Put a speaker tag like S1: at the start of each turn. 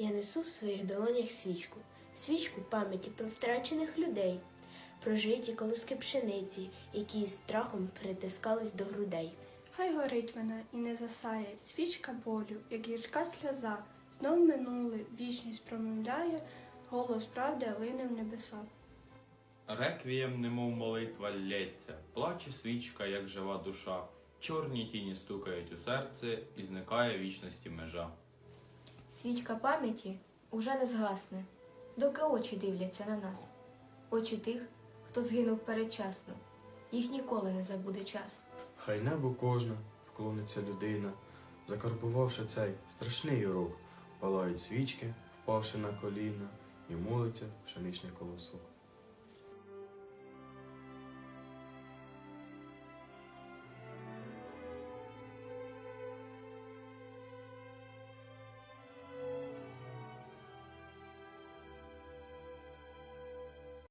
S1: Я несу в своїх долонях свічку, свічку пам'яті про втрачених людей, про житі колоски пшениці, які з страхом притискались до грудей.
S2: Хай горить вона і не засає, свічка болю, як гірка сльоза, знов минуле, вічність промовляє, голос правди лине в небеса.
S3: Реквієм, немов молитва лється, плаче свічка, як жива душа. Чорні тіні стукають у серце і зникає вічності межа.
S4: Свічка пам'яті уже не згасне, доки очі дивляться на нас. Очі тих, хто згинув передчасно. Їх ніколи не забуде час.
S5: Хай небо кожна вклониться людина, закарбувавши цей страшний урок, палають свічки, впавши на коліна, і молиться пшеничний колосок.